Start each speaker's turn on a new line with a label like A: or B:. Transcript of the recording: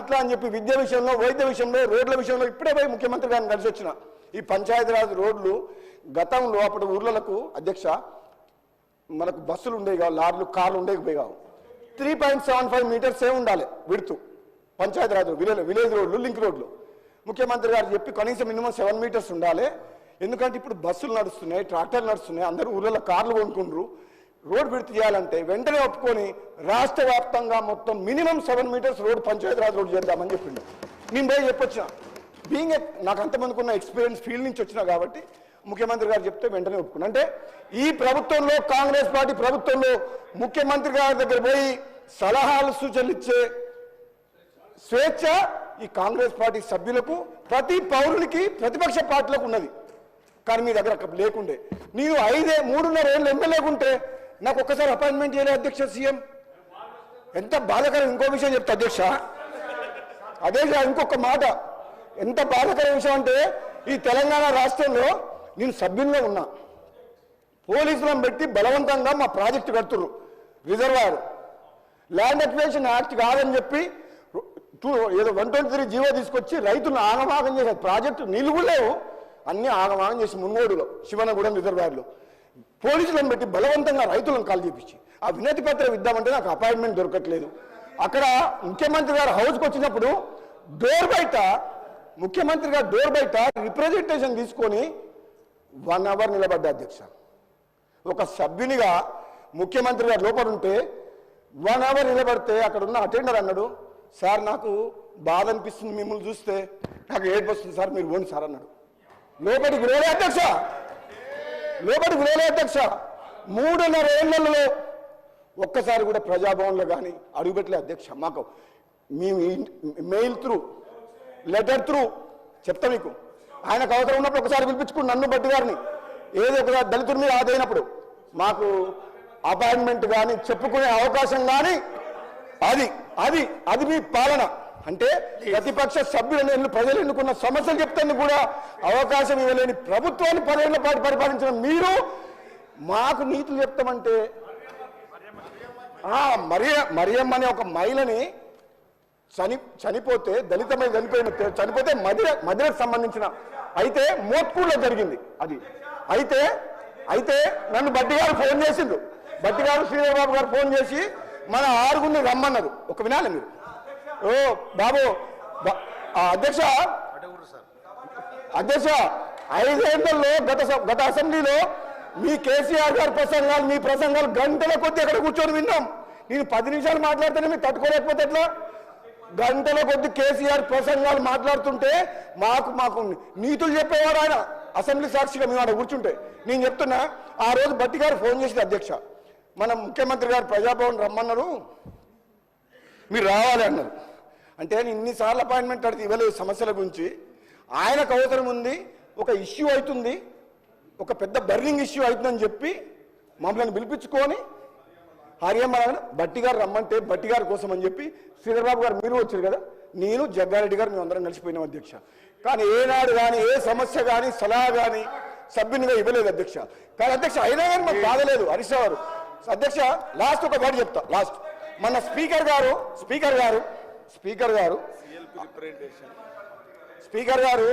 A: ఇట్లా అని చెప్పి విద్య విషయంలో వైద్య విషయంలో రోడ్ల విషయంలో ఇప్పుడే పోయి ముఖ్యమంత్రి గారిని కలిసి వచ్చిన ఈ పంచాయతీరాజ్ రోడ్లు గతంలో అప్పుడు ఊర్లకు అధ్యక్ష మనకు బస్సులు ఉండేవి కావు లారీలు కార్లు ఉండేవి పోయి కావు. Three point seven five meters ఏ ఉండాలి విడుతూ. పంచాయతీరాజ్ విలేజ్ విలేజ్ రోడ్లు లింక్ రోడ్లు. ముఖ్యమంత్రి గారు చెప్పి కనీసం మినిమం సెవెన్ మీటర్స్ ఉండాలి. ఎందుకంటే ఇప్పుడు బస్సులు నడుస్తున్నాయి ట్రాక్టర్లు నడుస్తున్నాయి అందరూ ఊర్లలో కార్లు కొనుక్కుండ్రు. రోడ్ విడుతు చేయాలంటే వెంటనే ఒప్పుకొని రాష్ట్ర వ్యాప్తంగా మొత్తం minimum seven meters road Panchayati Raj road చేద్దామని చెప్పిండు. నేను పోయి చెప్పొచ్చిన. బీయింగ్ నాకు అంతమందికి ఉన్న ఎక్స్పీరియన్స్ ఫీల్డ్ నుంచి వచ్చినా కాబట్టి ముఖ్యమంత్రి గారు చెప్తే వెంటనే ఒప్పుకున్నా. అంటే ఈ ప్రభుత్వంలో కాంగ్రెస్ పార్టీ ప్రభుత్వంలో ముఖ్యమంత్రి గారి దగ్గర పోయి సలహాలు సూచనలు ఇచ్చే స్వేచ్ఛ ఈ కాంగ్రెస్ పార్టీ సభ్యులకు ప్రతి పౌరునికి ప్రతిపక్ష పార్టీలకు ఉన్నది. కానీ మీ దగ్గర లేకుండే. నీవు ఐదే మూడున్నర ఏళ్ళు ఎమ్మెల్యేకుంటే నాకు ఒక్కసారి అపాయింట్మెంట్ చేయలేదు అధ్యక్ష సీఎం. ఎంత బాధాకరం ఇంకో విషయం చెప్తా అధ్యక్ష. అదే ఇంకొక మాట. ఎంత బాధకర విషయం అంటే ఈ తెలంగాణ రాష్ట్రంలో నేను సభ్యుల్లో ఉన్నా. పోలీసులను పెట్టి బలవంతంగా మా ప్రాజెక్టు కడుతుర్రు రిజర్వాయర్. ల్యాండ్ అక్వేషన్ యాక్ట్ కాదని చెప్పి టూ ఏదో వన్ ట్వంటీ త్రీ జీవో తీసుకొచ్చి రైతులను ఆగమాగం చేసే ప్రాజెక్టు నిలువు లేవు. ఆగమాగం చేసి మున్గోడులో శివనగూడెం రిజర్వాయర్లో. పోలీసులను పెట్టి బలవంతంగా రైతులను కాల్ చేపించి ఆ వినతి పత్రం ఇద్దామంటే నాకు అపాయింట్మెంట్ దొరకట్లేదు. అక్కడ ముఖ్యమంత్రి గారు హౌస్కి వచ్చినప్పుడు డోర్ బయట ముఖ్యమంత్రి గారు డోర్ బయట రిప్రజెంటేషన్ తీసుకొని వన్ అవర్ నిలబడ్డ అధ్యక్ష. ఒక సభ్యునిగా ముఖ్యమంత్రి గారు లోపల ఉంటే వన్ అవర్ నిలబడితే అక్కడ ఉన్న అటెండర్ అన్నాడు సార్ నాకు బాధ అనిపిస్తుంది మిమ్మల్ని చూస్తే. నాకు ఏడుపు వస్తుంది సార్ మీరు పోండి సార్ అన్నాడు. లోపలికి రోడే అధ్యక్ష. లోపలికి వేరే అధ్యక్ష. మూడున్నర ఏళ్ళలో ఒక్కసారి కూడా ప్రజాభవన్లో కానీ అడుగుపెట్టలే అధ్యక్ష. మాకు మేము మెయిల్ త్రూ లెటర్ త్రూ చెప్తా మీకు. ఆయనకు అవసరం ఉన్నప్పుడు ఒకసారి పిలిపించుకుని నన్ను బట్టి గారిని. ఏదో ఒక దళితుడి మీద ఆదైనప్పుడు మాకు అపాయింట్మెంట్ కానీ చెప్పుకునే అవకాశం కానీ అది అది అది మీ పాలన. అంటే ప్రతిపక్ష సభ్యులను ఎన్ను ప్రజలు ఎన్నుకున్న సమస్యలు చెప్తాను కూడా అవకాశం ఇవ్వలేని ప్రభుత్వాన్ని పదేళ్ళ పాటు పరిపాలించిన మీరు మాకు నీతులు చెప్తామంటే. మరియ మరియమ్మ అనే ఒక మహిళని చని చనిపోతే దళిత మహిళ చనిపోయిన చనిపోతే మదిర మదిరకు సంబంధించిన అయితే మోత్కూర్లో జరిగింది అది. అయితే అయితే నన్ను బట్టి గారు ఫోన్ చేసిండు బట్టి గారు శ్రీధర్ బాబు గారు ఫోన్ చేసి మన ఆరుగురిని రమ్మన్నారు. ఒక వినాలి మీరు. ఓ బాబు అధ్యక్ష. అధ్యక్ష ఐదేళ్ళలో గత గత అసెంబ్లీలో మీ కేసీఆర్ గారి ప్రసంగాలు మీ ప్రసంగాలు గంటల కొద్ది అక్కడ కూర్చొని విన్నాం. నేను పది నిమిషాలు మాట్లాడితేనే మీరు తట్టుకోలేకపోతే ఎట్లా? గంటల కొద్ది కేసీఆర్ ప్రసంగాలు మాట్లాడుతుంటే మాకు మాకు నీతులు చెప్పేవాడు ఆయన. అసెంబ్లీ సాక్షిగా మేము ఆడ కూర్చుంటే. నేను చెప్తున్నా ఆ రోజు బట్టి గారు ఫోన్ చేసింది అధ్యక్ష. మన ముఖ్యమంత్రి గారు ప్రజాభవన్ రమ్మన్నారు. మీరు రావాలి అన్నారు. అంటే నేను ఇన్నిసార్లు అపాయింట్మెంట్ అడిగి ఇవ్వలేదు సమస్యల గురించి. ఆయనకు అవసరం ఉంది ఒక ఇష్యూ అవుతుంది ఒక పెద్ద బర్నింగ్ ఇష్యూ అవుతుందని చెప్పి మమ్మల్ని పిలిపించుకొని హరియమ్మ బట్టి గారు రమ్మంటే బట్టి గారి కోసం అని చెప్పి శ్రీధర్బాబు గారు మీరు వచ్చారు కదా నేను జగ్గారెడ్డి గారు మేము అందరం కలిసిపోయినాం అధ్యక్ష. కానీ ఏనాడు కానీ ఏ సమస్య కానీ సలహా కానీ సభ్యునిగా ఇవ్వలేదు అధ్యక్ష. కానీ అధ్యక్ష అయినా కానీ మాకు బాధలేదు హరీష్ గారు. అధ్యక్ష లాస్ట్ ఒక వర్డ్ చెప్తా లాస్ట్. మన స్పీకర్ గారు స్పీకర్ గారు స్పీకర్ గారు స్పీకర్ గారు